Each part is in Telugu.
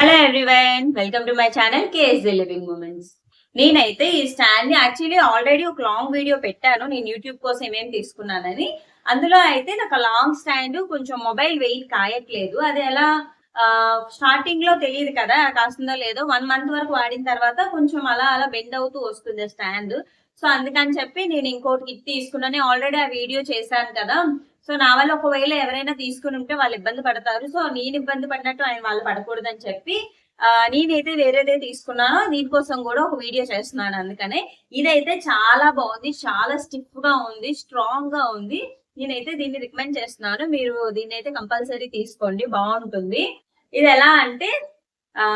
Hello everyone welcome to my channel the living moments నేనైతే ఈ స్టాండ్ని యాక్చువల్లీ ఆల్రెడీ ఒక లాంగ్ వీడియో పెట్టాను. నేను యూట్యూబ్ కోసం ఏమేమి తీసుకున్నానని. అందులో అయితే నాకు లాంగ్ స్టాండ్ కొంచెం మొబైల్ వెయిట్ కాయట్లేదు. అది ఎలా స్టార్టింగ్లో తెలియదు కదా. కాస్తుందో లేదో వన్ మంత్ వరకు వాడిన తర్వాత కొంచెం అలా అలా బెండ్ అవుతూ వస్తుంది స్టాండ్ సో అందుకని చెప్పి నేను ఇంకోటి కిట్ తీసుకున్నాను. ఆల్రెడీ ఆ వీడియో చేశాను కదా. సో నా వల్ల ఒకవేళ ఎవరైనా తీసుకుని ఉంటే వాళ్ళు ఇబ్బంది పడతారు. సో నేను ఇబ్బంది పడినట్టు ఆయన వాళ్ళు పడకూడదని చెప్పి ఆ, నేనైతే వేరేదే తీసుకున్నానో. దీనికోసం కూడా ఒక వీడియో చేస్తున్నాను అందుకనే. ఇదైతే చాలా బాగుంది చాలా స్టిఫ్గా ఉంది స్ట్రాంగ్గా ఉంది. నేనైతే దీన్ని రికమెండ్ చేస్తున్నాను. మీరు దీన్ని అయితే కంపల్సరీ తీసుకోండి బాగుంటుంది. ఇది ఎలా అంటే ఆ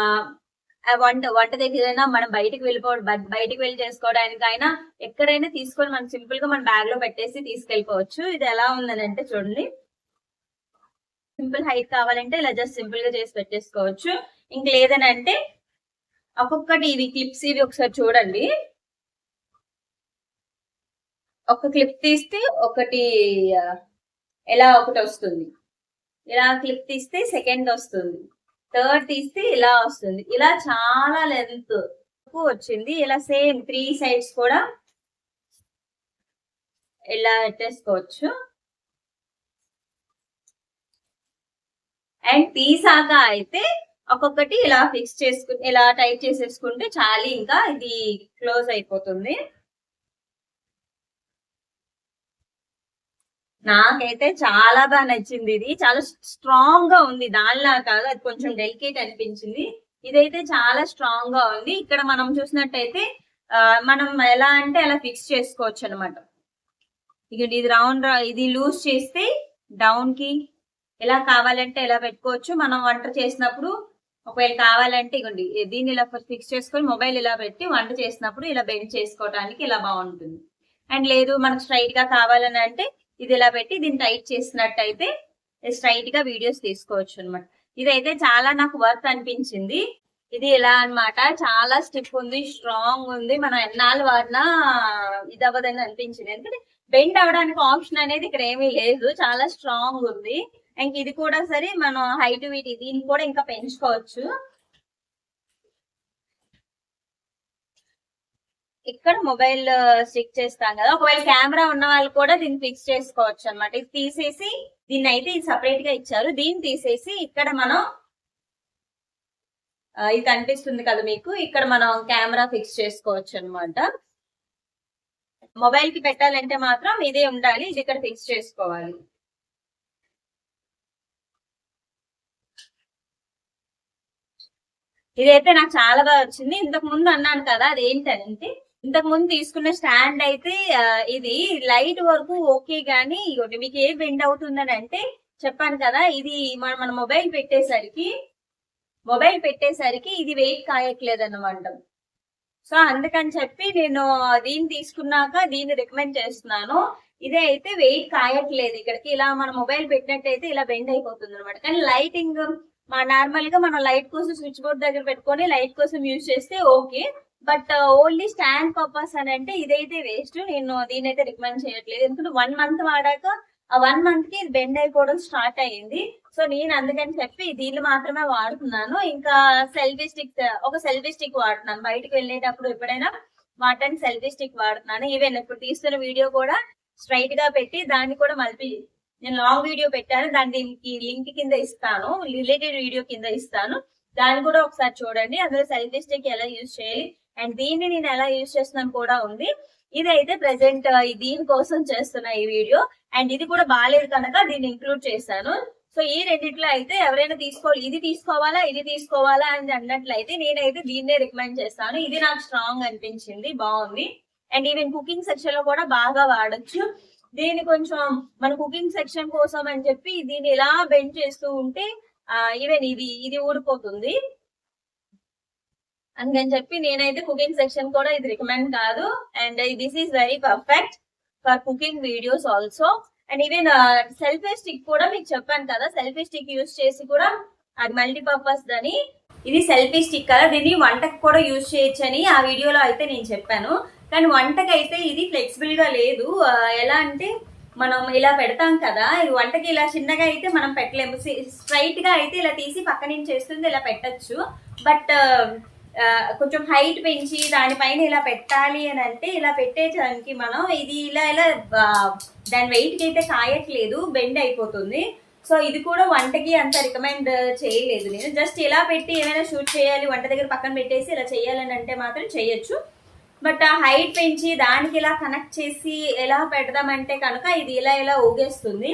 వంట వంట దగ్గరైనా మనం బయటికి వెళ్ళిపో బ- బయటికి వెళ్ళి చేసుకోవడానికైనా ఎక్కడైనా తీసుకొని మనం సింపుల్గా మన బ్యాగ్లో పెట్టేసి తీసుకెళ్ళిపోవచ్చు. ఇది ఎలా ఉందని అంటే చూడండి. సింపుల్ హైట్ కావాలంటే ఇలా జస్ట్ సింపుల్గా చేసి పెట్టేసుకోవచ్చు. ఇంక లేదని అంటే ఒక్కొక్కటి ఇవి క్లిప్స్ ఇవి ఒకసారి చూడండి. ఒక క్లిప్ తీస్తే ఒకటి ఎలా ఒకటి వస్తుంది. ఇలా క్లిప్ తీస్తే సెకండ్ వస్తుంది. థర్డ్ తీస్తే ఇలా వస్తుంది. ఇలా చాలా లెంత్ వచ్చింది. ఇలా సేమ్ త్రీ సైడ్స్ కూడా ఇలా పెట్టేసుకోవచ్చు. అండ్ తీసాక అయితే ఒక్కొక్కటి ఇలా ఫిక్స్ చేసుకుని ఇలా టైట్ చేసేసుకుంటే చాలు ఇంకా ఇది క్లోజ్ అయిపోతుంది. నాకైతే చాలా బాగా నచ్చింది ఇది. చాలా స్ట్రాంగ్గా ఉంది. దానిలా కాదు అది కొంచెం డెలికేట్ అనిపించింది. ఇదైతే చాలా స్ట్రాంగ్గా ఉంది. ఇక్కడ మనం చూసినట్టయితే మనం ఎలా అంటే అలా ఫిక్స్ చేసుకోవచ్చు అనమాట ఇక ఇది రౌండ్ ఇది లూజ్ చేస్తే డౌన్కి ఎలా కావాలంటే ఎలా పెట్టుకోవచ్చు. మనం వంట చేసినప్పుడు ఒకవేళ కావాలంటే ఇగోండి దీన్ని ఇలా ఫిక్స్ చేసుకొని మొబైల్ ఇలా పెట్టి వంట చేసినప్పుడు ఇలా బెండ్ చేసుకోవడానికి ఇలా బాగుంటుంది. అండ్ లేదు మనకు స్ట్రైట్గా కావాలని అంటే ఇది ఇలా పెట్టి దీన్ని టైట్ చేసినట్టయితే స్ట్రైట్గా వీడియోస్ తీసుకోవచ్చు అనమాట ఇదైతే చాలా నాకు వర్త్ అనిపించింది. ఇది ఇలా అన్నమాట? చాలా స్టిఫ్ ఉంది స్ట్రాంగ్ ఉంది. మనం ఎన్నాళ్ళు వాడినా ఇది అవ్వదని అనిపించింది. ఎందుకంటే బెండ్ అవడానికి ఆప్షన్ అనేది ఇక్కడ ఏమీ లేదు. చాలా స్ట్రాంగ్ ఉంది. ఇంక ఇది కూడా సరే మనం హైట్ వీటి దీన్ని కూడా ఇంకా పెంచుకోవచ్చు. ఇక్కడ మొబైల్ స్టిక్ చేస్తాం కదా. ఒకవేళ కెమెరా ఉన్న వాళ్ళు కూడా దీన్ని ఫిక్స్ చేసుకోవచ్చు అనమాట ఇది తీసేసి దీన్ని అయితే ఇది సపరేట్గా ఇచ్చారు. దీన్ని తీసేసి ఇక్కడ మనం ఇది కనిపిస్తుంది కదా మీకు. ఇక్కడ మనం కెమెరా ఫిక్స్ చేసుకోవచ్చు అన్నమాట. మొబైల్కి పెట్టాలంటే మాత్రం ఇదే ఉండాలి. ఇది ఇక్కడ ఫిక్స్ చేసుకోవాలి. ఇదైతే నాకు చాలా బాగా వచ్చింది. ఇంతకు ముందు అన్నాను కదా అది ఇంతకు ముందు తీసుకున్న స్టాండ్ అయితే ఇది లైట్ వరకు ఓకే గానీ మీకు ఏ బెండ్ అవుతుందని అంటే చెప్పాను కదా ఇది మన మన మొబైల్ పెట్టేసరికి మొబైల్ పెట్టేసరికి ఇది వెయిట్ కాయట్లేదు అన్నమాట సో అందుకని చెప్పి నేను దీన్ని తీసుకున్నాక దీన్ని రికమెండ్ చేస్తున్నాను. ఇదే అయితే వెయిట్ కాయట్లేదు ఇక్కడికి. ఇలా మన మొబైల్ పెట్టినట్టయితే ఇలా బెండ్ అయిపోతుంది అనమాట కానీ లైటింగ్ మా నార్మల్గా మనం లైట్ కోసం స్విచ్ బోర్డ్ దగ్గర పెట్టుకొని లైట్ కోసం యూజ్ చేస్తే okay. But only stand purpose అని అంటే ఇదైతే వేస్ట్ నేను దీని అయితే రికమెండ్ చేయట్లేదు. ఎందుకంటే వన్ మంత్ వాడాక ఆ వన్ మంత్కి ఇది బెండ్ అయిపోవడం స్టార్ట్ అయ్యింది. సో నేను అందుకని చెప్పి దీన్ని మాత్రమే వాడుతున్నాను. ఇంకా సెల్ఫీ స్టిక్ ఒక సెల్ఫీ స్టిక్ వాడుతున్నాను. బయటకు వెళ్ళేటప్పుడు ఎప్పుడైనా వాటని సెల్ఫీ స్టిక్ వాడుతున్నాను. ఈవెన్ ఇప్పుడు తీస్తున్న వీడియో కూడా స్ట్రైట్గా పెట్టి దాన్ని కూడా మలిపి నేను లాంగ్ వీడియో పెట్టాను. దాని దీనికి లింక్ కింద ఇస్తాను. రిలేటెడ్ వీడియో కింద ఇస్తాను. దాన్ని కూడా ఒకసారి చూడండి. అందులో సెల్ఫీ స్టిక్ ఎలా యూజ్ చేయాలి? అండ్ దీన్ని నేను ఎలా యూజ్ చేస్తున్నాను కూడా ఉంది. ఇదైతే ప్రెసెంట్ దీని కోసం చేస్తున్న ఈ వీడియో అండ్ ఇది కూడా బాగాలేదు కనుక దీన్ని ఇంక్లూడ్ చేశాను. సో ఈ రెండిట్లో అయితే ఎవరైనా తీసుకోవాలి ఇది తీసుకోవాలా ఇది తీసుకోవాలా అని అన్నట్లయితే నేనైతే దీన్నే రికమెండ్ చేస్తాను. ఇది నాకు స్ట్రాంగ్ అనిపించింది బాగుంది. అండ్ ఈవెన్ కుకింగ్ సెక్షన్లో కూడా బాగా వాడచ్చు. దీన్ని కొంచెం మన కుకింగ్ సెక్షన్ కోసం అని చెప్పి దీన్ని ఇలా బెండ్ చేస్తూ ఉంటే ఈవెన్ ఇది ఇది ఊడిపోతుంది. అందుకని చెప్పి నేనైతే కుకింగ్ సెక్షన్ కూడా ఇది రికమెండ్ కాదు. And this is very perfect for cooking videos also and even selfie stick కూడా మీకు చెప్పాను కదా సెల్ఫీ స్టిక్ యూస్ చేసి కూడా అది మల్టీపర్పస్ అని. ఇది సెల్ఫీ స్టిక్ కదా దీన్ని వంటకు కూడా యూజ్ చేయొచ్చు అని ఆ వీడియోలో అయితే నేను చెప్పాను. కానీ వంటకి అయితే ఇది ఫ్లెక్సిబుల్గా లేదు. ఎలా అంటే మనం ఇలా పెడతాం కదా ఇది వంటకి ఇలా చిన్నగా అయితే మనం పెట్టలేము. స్ట్రైట్గా అయితే ఇలా తీసి పక్క నుంచి చేస్తుంది ఇలా పెట్టచ్చు. బట్ కొంచెం హైట్ పెంచి దానిపైన ఇలా పెట్టాలి అని అంటే ఇలా పెట్టేదానికి మనం ఇది ఇలా ఇలా దాని వెయిట్కి అయితే కాయట్లేదు బెండ్ అయిపోతుంది. సో ఇది కూడా వంటకి అంత రికమెండ్ చేయలేదు నేను. జస్ట్ ఇలా పెట్టి ఏమైనా షూట్ చేయాలి వంట దగ్గర పక్కన పెట్టేసి ఇలా చేయాలని అంటే మాత్రం చేయొచ్చు. బట్ ఆ హైట్ పెంచి దానికి ఇలా కనెక్ట్ చేసి ఎలా పెడదామంటే కనుక ఇది ఇలా ఇలా ఊగేస్తుంది.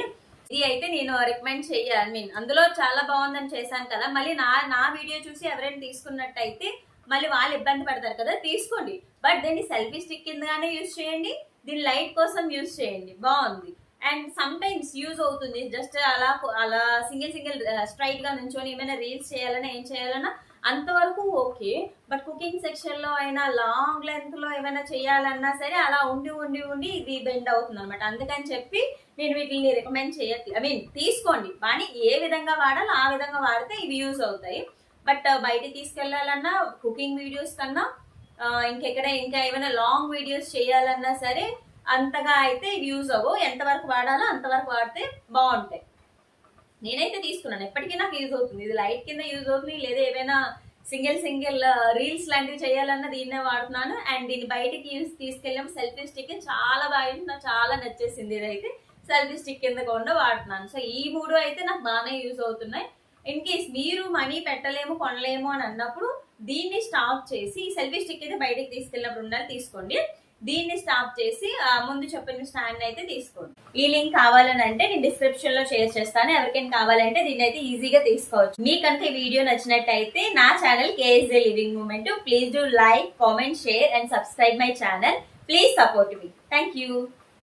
ఇది అయితే నేను రికమెండ్ చేయాలి ఐ మీన్ అందులో చాలా బాగుందని చేశాను కదా. మళ్ళీ నా నా వీడియో చూసి ఎవరైనా తీసుకున్నట్టయితే మళ్ళీ వాళ్ళు ఇబ్బంది పడతారు కదా తీసుకోండి. బట్ దీన్ని సెల్ఫీ స్టిక్ కిందగానే యూజ్ చేయండి. దీని లైట్ కోసం యూజ్ చేయండి. బాగుంది. అండ్ సమ్ టైమ్స్ యూజ్ అవుతుంది. జస్ట్ అలా అలా సింగిల్ సింగిల్ స్ట్రైట్గా నుంచొని ఏమైనా రీల్స్ చేయాలన్నా ఏం చేయాలన్నా అంతవరకు ఓకే బట్ కుకింగ్ సెక్షన్లో అయినా లాంగ్ లెంత్లో ఏమైనా చేయాలన్నా సరే అలా ఉండి ఉండి ఉండి ఇది బెండ్ అవుతుంది అనమాట అందుకని చెప్పి నేను వీటిని రికమెండ్ చేయట్లేదు ఐ మీన్ తీసుకోండి. కానీ ఏ విధంగా వాడాలో ఆ విధంగా వాడితే ఇవి యూజ్ అవుతాయి. బట్ బయటికి తీసుకెళ్ళాలన్నా కుకింగ్ వీడియోస్ కన్నా ఇంకెక్కడ ఇంకా ఏమైనా లాంగ్ వీడియోస్ చేయాలన్నా సరే అంతగా అయితే యూజ్ అవ్వవు. ఎంతవరకు వాడాలో అంతవరకు వాడితే బాగుంటాయి. నేనైతే తీసుకున్నాను. ఎప్పటికీ నాకు యూజ్ అవుతుంది. ఇది లైట్ కింద యూజ్ అవుతుంది. లేదా ఏమైనా సింగిల్ సింగిల్ రీల్స్ లాంటివి చేయాలన్న దీన్నే వాడుతున్నాను. అండ్ దీన్ని బయటికి యూస్ తీసుకెళ్ళాం సెల్ఫీ స్టిక్ చాలా బాగా నాకు చాలా నచ్చేసింది ఇదైతే. సెల్ఫీ స్టిక్ కింద కూడా వాడుతున్నాను. సో ఈ మూడు అయితే నాకు బాగానే యూజ్ అవుతున్నాయి. ఇన్ కేస్ మీరు మనీ పెట్టలేము కొనలేము అని అన్నప్పుడు దీన్ని స్టాప్ చేసి ఈ సెల్ఫీ స్టిక్ అయితే బయటకు తీసుకెళ్ళినప్పుడు ఉండాలి తీసుకోండి. దీన్ని స్టాప్ చేసి ముందు చెప్పిన స్టాండ్ అయితే తీసుకోండి. ఈ లింక్ కావాలని అంటే నేను డిస్క్రిప్షన్లో షేర్ చేస్తాను. ఎవరికైనా కావాలంటే దీన్ని అయితే ఈజీగా తీసుకోవచ్చు. మీకు కనుక ఈ వీడియో నచ్చినట్టయితే నా channel KSA living moment please do like comment share and subscribe my channel please support me thank you